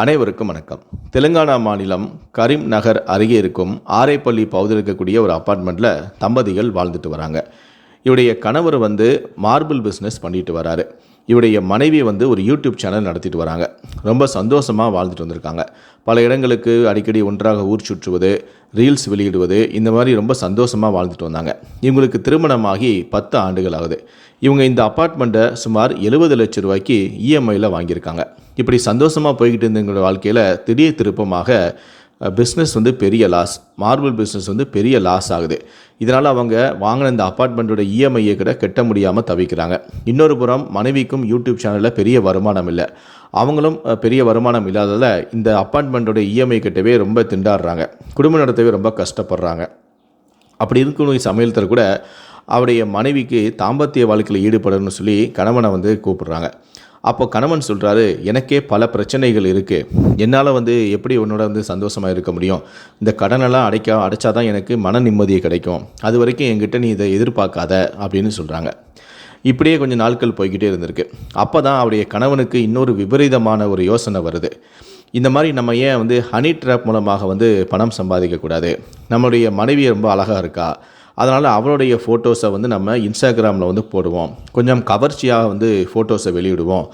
அனைவருக்கும் வணக்கம். தெலுங்கானா மாநிலம் கரீம் நகர் அருகே இருக்கும் ஆரைப்பள்ளி பகுதியில் இருக்கக்கூடிய ஒரு அப்பார்ட்மெண்ட்டில் தம்பதிகள் வாழ்ந்துட்டு வராங்க. இவருடைய கணவர் வந்து மார்பிள் பிஸ்னஸ் பண்ணிட்டு வராரு. இவருடைய மனைவி வந்து ஒரு யூடியூப் சேனல் நடத்திட்டு வராங்க. ரொம்ப சந்தோஷமாக வாழ்ந்துட்டு வந்திருக்காங்க. பல இடங்களுக்கு அடிக்கடி ஒன்றாக ஊர் சுற்றுவது ரீல்ஸ் வெளியிடுவது இந்த மாதிரி ரொம்ப சந்தோஷமாக வாழ்ந்துட்டு வந்தாங்க. இவங்களுக்கு திருமணமாகி பத்து ஆண்டுகள் ஆகுது இவங்க இந்த அப்பார்ட்மெண்ட்டை சுமார் எழுபது லட்சம் ரூபாய்க்கு இஎம்ஐயில் வாங்கியிருக்காங்க. இப்படி சந்தோஷமாக போய்கிட்டு இருந்தவங்களோட வாழ்க்கையில் திடீர் திருப்பமாக பிஸ்னஸ் வந்து பெரிய லாஸ் மார்பிள் பிஸ்னஸ் வந்து பெரிய லாஸ் ஆகுது. இதனால் அவங்க வாங்கின இந்த அப்பார்ட்மெண்ட்டோட இஎம்ஐயை கூட கட்ட முடியாமல் தவிக்கிறாங்க. இன்னொரு புறம் மனைவிக்கும் யூடியூப் சேனலில் பெரிய வருமானம் இல்லை. அவங்களும் பெரிய வருமானம் இல்லாததால் இந்த அப்பார்ட்மெண்ட்டோட இஎம்ஐ கட்டவே ரொம்ப திண்டாடுறாங்க. குடும்பம் நடத்தவே ரொம்ப கஷ்டப்படுறாங்க. அப்படி இருக்கணும் சமயத்தில் கூட அவருடைய மனைவிக்கு தாம்பத்திய வாழ்க்கையில் ஈடுபடணும்னு சொல்லி கணவனை வந்து கூப்பிடுறாங்க. அப்போ கணவன் சொல்கிறாரு எனக்கே பல பிரச்சனைகள் இருக்குது என்னால் வந்து எப்படி உன்னோட வந்து சந்தோஷமாக இருக்க முடியும்? இந்த கடனெல்லாம் அடைக்க அடைச்சா தான் எனக்கு மன நிம்மதியை கிடைக்கும். அது வரைக்கும் என்கிட்ட நீ இதை எதிர்பார்க்காத அப்படின்னு சொல்கிறாங்க இப்படியே கொஞ்சம் நாட்கள் போய்கிட்டே இருந்திருக்கு. அப்போ தான் அவருடைய கணவனுக்கு இன்னொரு விபரீதமான ஒரு யோசனை வருது. இந்த மாதிரி நம்ம ஏன் வந்து ஹனி ட்ராப் மூலமாக வந்து பணம் சம்பாதிக்கக்கூடாது? நம்மளுடைய மனைவி ரொம்ப அழகாக இருக்கா? அதனால் அவளுடைய ஃபோட்டோஸை வந்து நம்ம இன்ஸ்டாகிராமில் வந்து போடுவோம். கொஞ்சம் கவர்ச்சியாக வந்து ஃபோட்டோஸை வெளியிடுவோம்.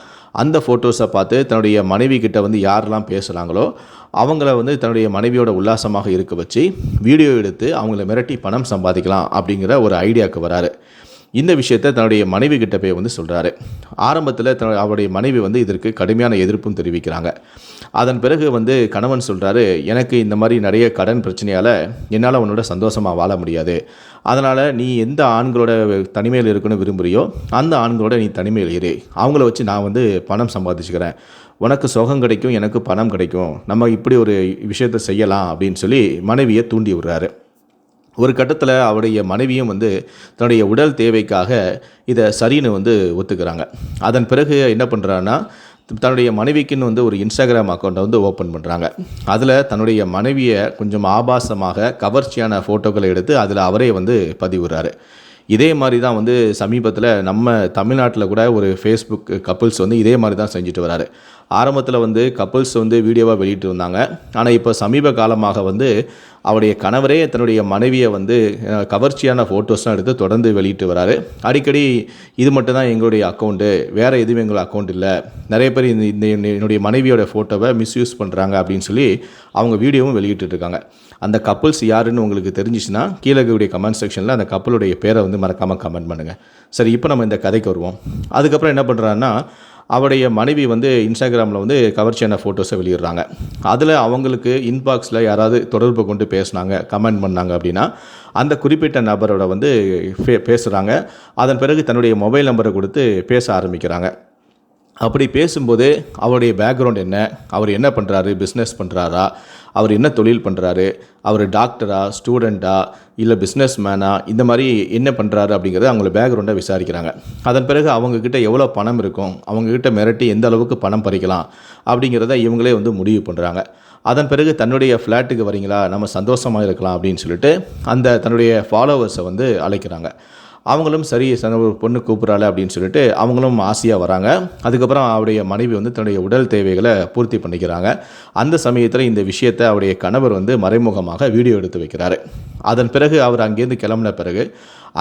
அந்த ஃபோட்டோஸை பார்த்து தன்னுடைய மனைவி கிட்ட வந்து யாரெல்லாம் பேசுகிறாங்களோ அவங்கள வந்து தன்னுடைய மனைவியோட உல்லாசமாக இருக்க வச்சு வீடியோ எடுத்து அவங்கள மிரட்டி பணம் சம்பாதிக்கலாம் அப்படிங்கிற ஒரு ஐடியாவுக்கு வராரு. இந்த விஷயத்தை தன்னுடைய மனைவி கிட்ட போய் வந்து சொல்கிறாரு ஆரம்பத்தில் தன்னுடைய அவருடைய மனைவி வந்து இதற்கு கடுமையான எதிர்ப்பும் தெரிவிக்கிறாங்க. அதன் பிறகு வந்து கணவன் சொல்கிறாரு எனக்கு இந்த மாதிரி நிறைய கடன் பிரச்சனையால் என்னால் உன்னோட சந்தோஷமாக வாழ முடியாது. அதனால் நீ எந்த ஆண்களோட தனிமையில் இருக்கணும்னு விரும்புகிறியோ அந்த ஆண்களோட நீ தனிமையில் இரு. அவங்கள வச்சு நான் வந்து பணம் சம்பாதிச்சுக்கிறேன். உனக்கு சுகம் கிடைக்கும் எனக்கு பணம் கிடைக்கும். நம்ம இப்படி ஒரு விஷயத்தை செய்யலாம் அப்படின்னு சொல்லி மனைவியை தூண்டி விடுறாரு. ஒரு கட்டத்தில் அவருடைய மனைவியும் வந்து தன்னுடைய உடல் தேவைக்காக இதை சரின்னு வந்து ஒத்துக்கிறாங்க. அதன் பிறகு என்ன பண்ணுறான்னா தன்னுடைய மனைவிக்குன்னு வந்து ஒரு இன்ஸ்டாகிராம் அக்கௌண்ட்டை வந்து ஓப்பன் பண்ணுறாங்க அதில் தன்னுடைய மனைவியை கொஞ்சம் ஆபாசமாக கவர்ச்சியான ஃபோட்டோக்களை எடுத்து அதில் அவரே வந்து பதிவிடுறாரு இதே மாதிரி தான் வந்து சமீபத்தில் நம்ம தமிழ்நாட்டில் கூட ஒரு ஃபேஸ்புக் கப்புள்ஸ் வந்து இதே மாதிரி தான் செஞ்சுட்டு வராரு. ஆரம்பத்தில் வந்து கப்புள்ஸ் வந்து வீடியோவாக வெளியிட்டு இருந்தாங்க. ஆனால் இப்போ சமீப காலமாக வந்து அவருடைய கணவரே தன்னுடைய மனைவியை வந்து கவர்ச்சியான ஃபோட்டோஸ்லாம் எடுத்து தொடர்ந்து வெளியிட்டு வராரு. அடிக்கடி இது மட்டும் தான் எங்களுடைய அக்கௌண்ட்டு வேறு எதுவும் எங்களோட அக்கௌண்ட் இல்லை. நிறைய பேர் இந்த இந்த என்னுடைய மனைவியோட ஃபோட்டோவை மிஸ்யூஸ் பண்ணுறாங்க அப்படின்னு சொல்லி அவங்க வீடியோவும் வெளியிட்டு இருக்காங்க. அந்த கப்புள்ஸ் யாருன்னு உங்களுக்கு தெரிஞ்சிச்சுன்னா கீழே இருக்கக்கூடிய கமெண்ட் செக்ஷனில் அந்த கப்பலுடைய பேரை வந்து மறக்காமல் கமெண்ட் பண்ணுங்கள் சரி இப்போ நம்ம இந்த கதைக்கு வருவோம். அதுக்கப்புறம் என்ன பண்ணுறாருன்னா அவருடைய மனைவி வந்து இன்ஸ்டாகிராமில் வந்து கவர்ச்சியான ஃபோட்டோஸை வெளியிடுறாங்க. அதில் அவங்களுக்கு இன்பாக்ஸில் யாராவது தொடர்பு கொண்டு பேசுனாங்க கமெண்ட் பண்ணாங்க அப்படின்னா அந்த குறிப்பிட்ட நபரோட வந்து பே பேசுகிறாங்க அதன் பிறகு தன்னுடைய மொபைல் நம்பரை கொடுத்து பேச ஆரம்பிக்கிறாங்க. அப்படி பேசும்போது அவருடைய பேக்ரவுண்ட் என்ன? அவர் என்ன பண்ணுறாரு பிஸ்னஸ் பண்ணுறாரா அவர் என்ன தொழில் பண்ணுறாரு அவர் டாக்டரா ஸ்டூடெண்ட்டா இல்லை பிஸ்னஸ் மேனா இந்த மாதிரி என்ன பண்ணுறாரு அப்படிங்கிறத அவங்கள பேக்ரவுண்டை விசாரிக்கிறாங்க. அதன் பிறகு அவங்கக்கிட்ட எவ்வளோ பணம் இருக்கும்? அவங்கக்கிட்ட மிரட்டி எந்த அளவுக்கு பணம் பறிக்கலாம்? அப்படிங்கிறத இவங்களே வந்து முடிவு பண்ணுறாங்க அதன் பிறகு தன்னுடைய ஃப்ளாட்டுக்கு வரீங்களா நம்ம சந்தோஷமாக இருக்கலாம் அப்படின்னு சொல்லிட்டு அந்த தன்னுடைய ஃபாலோவர்ஸை வந்து அழைக்கிறாங்க. அவங்களும் சரி சன ஒரு பொண்ணு கூப்பிட்றாள் அப்படின்னு சொல்லிட்டு அவங்களும் ஆசையாக வராங்க. அதுக்கப்புறம் அவருடைய மனைவி வந்து தன்னுடைய உடல் தேவைகளை பூர்த்தி பண்ணிக்கிறாங்க. அந்த சமயத்தில் இந்த விஷயத்தை அவருடைய கணவர் வந்து மறைமுகமாக வீடியோ எடுத்து வைக்கிறாரு. அதன் பிறகு அவர் அங்கேருந்து கிளம்பின பிறகு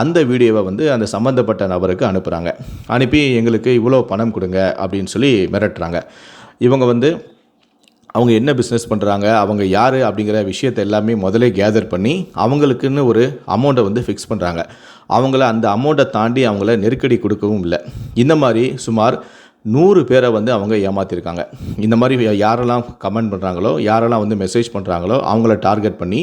அந்த வீடியோவை வந்து அந்த சம்மந்தப்பட்ட நபருக்கு அனுப்புகிறாங்க அனுப்பி எங்களுக்கு இவ்வளோ பணம் கொடுங்க அப்படின்னு சொல்லி மிரட்டுறாங்க. இவங்க வந்து அவங்க என்ன பிஸ்னஸ் பண்ணுறாங்க அவங்க யார் அப்படிங்கிற விஷயத்தை எல்லாமே முதலே கேதர் பண்ணி அவங்களுக்குன்னு ஒரு அமௌண்ட்டை வந்து ஃபிக்ஸ் பண்ணுறாங்க அவங்கள அந்த அமௌண்ட்டை தாண்டி அவங்கள நெருக்கடி கொடுக்கவும் இல்லை. இந்த மாதிரி சுமார் நூறு பேரை வந்து அவங்க ஏமாற்றிருக்காங்க இந்த மாதிரி யாரெல்லாம் கமெண்ட் பண்ணுறாங்களோ யாரெல்லாம் வந்து மெசேஜ் பண்ணுறாங்களோ அவங்கள டார்கெட் பண்ணி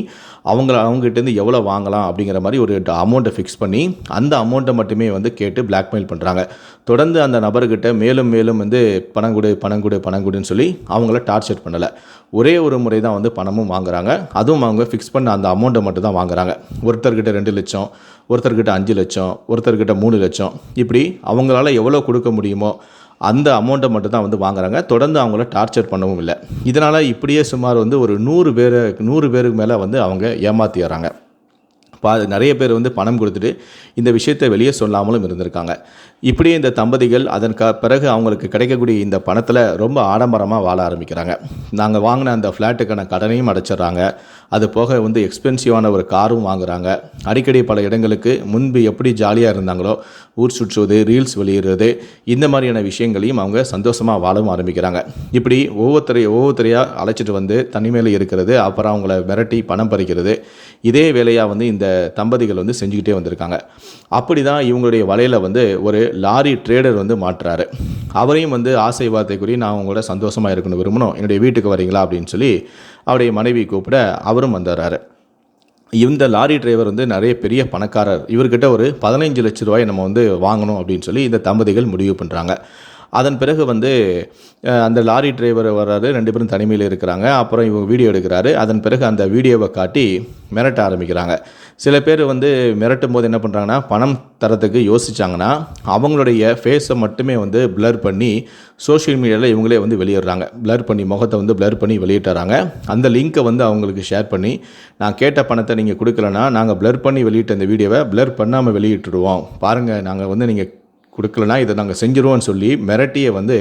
அவங்கள அவங்ககிட்டேருந்து எவ்வளோ வாங்கலாம் அப்படிங்கிற மாதிரி ஒரு அமௌண்ட்டை ஃபிக்ஸ் பண்ணி அந்த அமௌண்ட்டை மட்டுமே வந்து கேட்டு பிளாக்மெயில் பண்ணுறாங்க தொடர்ந்து அந்த நபர்கிட்ட மேலும் மேலும் வந்து பணம் கொடு பணம் கொடு பணம் கொடுன்னு சொல்லி அவங்கள டார்ச்சர் பண்ணலை. ஒரே ஒரு முறை தான் வந்து பணமும் வாங்குறாங்க. அதுவும் அவங்க ஃபிக்ஸ் பண்ண அந்த அமௌண்ட்டை மட்டும் தான் வாங்குறாங்க. ஒருத்தர்கிட்ட ரெண்டு லட்சம் ஒருத்தர்கிட்ட அஞ்சு லட்சம் ஒருத்தர்கிட்ட மூணு லட்சம். இப்படி அவங்களால எவ்வளோ கொடுக்க முடியுமோ அந்த அமௌண்ட்டை மட்டும் தான் வந்து வாங்குறாங்க. தொடர்ந்து அவங்கள டார்ச்சர் பண்ணவும் இல்லை. இதனால் இப்படியே சுமார் வந்து ஒரு நூறு பேர் நூறு பேருக்கு மேலே வந்து அவங்க ஏமாத்திடுறாங்க. பா நிறைய பேர் வந்து பணம் கொடுத்துட்டு இந்த விஷயத்தை வெளியே சொல்லாமலும் இருந்திருக்காங்க. இப்படியே இந்த தம்பதிகள் அதன் க பிறகு அவங்களுக்கு கிடைக்கக்கூடிய இந்த பணத்தில் ரொம்ப ஆடம்பரமாக வாழ ஆரம்பிக்கிறாங்க. நாங்கள் வாங்கின அந்த ஃப்ளாட்டுக்கான கடனையும் அடைச்சிடுறாங்க. அது போக வந்து எக்ஸ்பென்சிவான ஒரு காரும் வாங்குறாங்க. அடிக்கடி பல இடங்களுக்கு முன்பு எப்படி ஜாலியாக இருந்தாங்களோ ஊர் சுற்றுவது ரீல்ஸ் வெளியிடுறது இந்த மாதிரியான விஷயங்களையும் அவங்க சந்தோஷமாக வாழவும் ஆரம்பிக்கிறாங்க. இப்படி ஒவ்வொருத்தரையும் ஒவ்வொருத்தரையாக அழைச்சிட்டு வந்து தனிமையில் இருக்கிறது அப்புறம் அவங்கள மிரட்டி பணம் பறிக்கிறது இதே வேலையாக வந்து இந்த தம்பதிகள் வந்து செஞ்சுக்கிட்டே வந்திருக்காங்க. அப்படி தான் இவங்களுடைய வலையில் வந்து ஒரு லாரி ட்ரேடர் வந்து மாற்றுறாரு அவரையும் வந்து ஆசை வார்த்தைக்குரிய நான் அவங்களோட சந்தோஷமாக இருக்கணும் விரும்பணும் என்னுடைய வீட்டுக்கு வரீங்களா அப்படின்னு சொல்லி அவருடைய மனைவி கூப்பிட அவரும் வந்துடுறாரு இந்த லாரி டிரைவர் வந்து நிறைய பெரிய பணக்காரர். இவர்கிட்ட ஒரு பதினைஞ்சு லட்ச ரூபாய் நம்ம வந்து வாங்கணும் அப்படின்னு சொல்லி இந்த தம்பதிகள் முடிவு பண்ணுறாங்க அதன் பிறகு வந்து அந்த லாரி டிரைவர் வர்றாரு. ரெண்டு பேரும் தனிமையில் இருக்கிறாங்க. அப்புறம் இவங்க வீடியோ எடுக்கிறாரு. அதன் பிறகு அந்த வீடியோவை காட்டி மிரட்ட ஆரம்பிக்கிறாங்க. சில பேர் வந்து மிரட்டும் போது என்ன பண்ணுறாங்கன்னா பணம் தரத்துக்கு யோசிச்சாங்கன்னா அவங்களுடைய ஃபேஸை மட்டுமே வந்து பிளர் பண்ணி சோஷியல் மீடியாவில் இவங்களே வந்து வெளியிடுறாங்க. பிளர் பண்ணி முகத்தை வந்து பிளர் பண்ணி வெளியிட்டுறாங்க அந்த லிங்க்கை வந்து அவங்களுக்கு ஷேர் பண்ணி நான் கேட்ட பணத்தை நீங்கள் கொடுக்கலன்னா நாங்கள் பிளர் பண்ணி வெளியிட்ட இந்த வீடியோவை பிளர் பண்ணாமல் வெளியிட்டுடுவோம் பாருங்கள் நாங்கள் வந்து நீங்கள் கொடுக்கலனா இதை நாங்கள் செஞ்சிருவோம்னு சொல்லி மிரட்டியை வந்து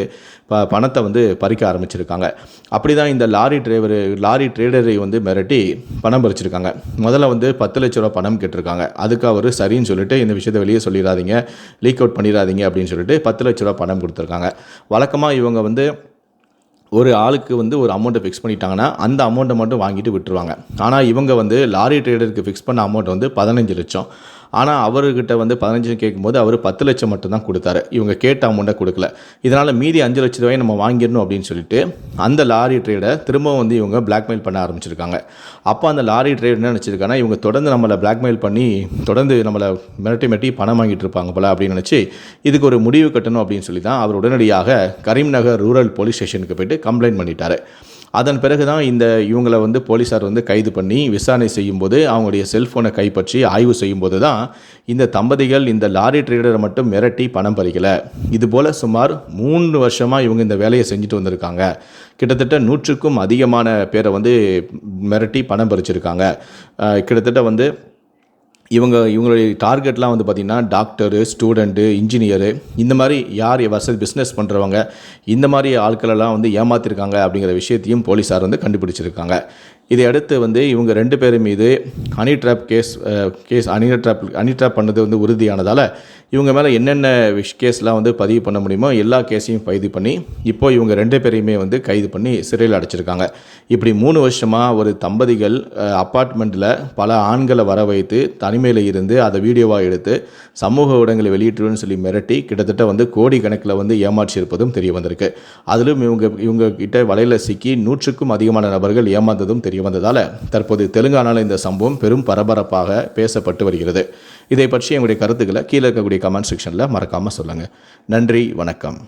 ப பணத்தை வந்து பறிக்க ஆரம்பிச்சிருக்காங்க. அப்படி தான் இந்த லாரி டிரைவர் லாரி ட்ரேடரை வந்து மிரட்டி பணம் பறிச்சிருக்காங்க. முதல்ல வந்து பத்து லட்ச ரூபா பணம் கேட்டிருக்காங்க. அதுக்கு அவர் சரின்னு சொல்லிட்டு இந்த விஷயத்தை வெளியே சொல்லிடாதீங்க லீக் அவுட் பண்ணிடாதீங்க அப்படின்னு சொல்லிட்டு பத்து லட்ச ரூபா பணம் கொடுத்துருக்காங்க. வழக்கமாக இவங்க வந்து ஒரு ஆளுக்கு வந்து ஒரு அமௌண்ட்டை ஃபிக்ஸ் பண்ணிட்டாங்கன்னா அந்த அமௌண்ட்டை மட்டும் வாங்கிட்டு விட்டுருவாங்க. ஆனால் இவங்க வந்து லாரி ட்ரேடருக்கு ஃபிக்ஸ் பண்ண அமௌண்ட் வந்து பதினஞ்சு லட்சம். ஆனால் அவர்கிட்ட வந்து பதினஞ்சுன்னு கேட்கும்போது அவர் பத்து லட்சம் மட்டும் தான் கொடுத்தாரு. இவங்க கேட்ட அமௌண்ட்டை கொடுக்கல. இதனால் மீதி அஞ்சு லட்ச ரூபாயை நம்ம வாங்கிடணும் அப்படின்னு சொல்லிட்டு அந்த லாரி ட்ரேடை திரும்பவும் வந்து இவங்க பிளாக்மெயில் பண்ண ஆரம்பிச்சிருக்காங்க. அப்போ அந்த லாரி ட்ரேட் என்ன நினச்சிருக்காங்கன்னா இவங்க தொடர்ந்து நம்மளை பிளாக்மெயில் பண்ணி தொடர்ந்து நம்மளை மிரட்டி மிரட்டி பணம் வாங்கிட்டு இருப்பாங்க போல அப்படின்னு நினச்சி இதுக்கு ஒரு முடிவு கட்டணும் அப்படின்னு சொல்லி தான் அவர் உடனடியாக கரீம்நகர் ரூரல் போலீஸ் ஸ்டேஷனுக்கு போயிட்டு கம்ப்ளைண்ட் பண்ணிட்டாரு. அதன் பிறகு தான் இந்த இவங்களை வந்து போலீஸார் வந்து கைது பண்ணி விசாரணை செய்யும்போது அவங்களுடைய செல்ஃபோனை கைப்பற்றி ஆய்வு செய்யும்போது தான் இந்த தம்பதிகள் இந்த லாரி ட்ரேடரை மட்டும் மிரட்டி பணம் பறிக்கலை. இது போல் சுமார் மூணு வருஷமாக இவங்க இந்த வேலையை செஞ்சுட்டு வந்திருக்காங்க. கிட்டத்தட்ட நூற்றுக்கும் அதிகமான பேரை வந்து மிரட்டி பணம் பறிச்சிருக்காங்க. கிட்டத்தட்ட வந்து இவங்க இவங்களுடைய டார்கெட்லாம் வந்து பார்த்திங்கன்னா டாக்டரு ஸ்டூடெண்ட்டு இன்ஜினியரு இந்த மாதிரி யார் வசதி பிஸ்னஸ் பண்ணுறவங்க இந்த மாதிரி ஆட்களெல்லாம் வந்து ஏமாத்திருக்காங்க அப்படிங்கிற விஷயத்தையும் போலீஸார் வந்து கண்டுபிடிச்சிருக்காங்க. இதை அடுத்து வந்து இவங்க ரெண்டு பேரும் மீது honey trap case case honey trap honey trap பண்ணது வந்து உறுதியானதால் இவங்க மேலே என்னென்ன விஷ் கேஸ்லாம் வந்து பதிவு பண்ண முடியுமோ எல்லா கேஸையும் பதிவு பண்ணி இப்போ இவங்க ரெண்டு பேரையுமே வந்து கைது பண்ணி சிறையில் அடைச்சிருக்காங்க. இப்படி மூணு வருஷமாக ஒரு தம்பதிகள் அப்பார்ட்மெண்ட்டில் பல ஆண்களை வர வைத்து தனி தனிமையில் இருந்து அதை வீடியோவாக எடுத்து சமூக ஊடகங்களை வெளியிட்டுருன்னு சொல்லி மிரட்டி கிட்டத்தட்ட வந்து கோடி கணக்கில் வந்து ஏமாற்றியிருப்பதும் தெரிய வந்திருக்கு. அதிலும் இவங்க இவங்க கிட்ட வலையில் சிக்கி நூற்றுக்கும் அதிகமான நபர்கள் ஏமாந்ததும் தெரிய வந்ததால் தற்போது தெலுங்கானாவில் இந்த சம்பவம் பெரும் பரபரப்பாக பேசப்பட்டு வருகிறது. இதை பற்றி எங்களுடைய கருத்துக்களை கீழே இருக்கக்கூடிய கமெண்ட் செக்ஷனில் மறக்காமல் சொல்லுங்கள் நன்றி வணக்கம்.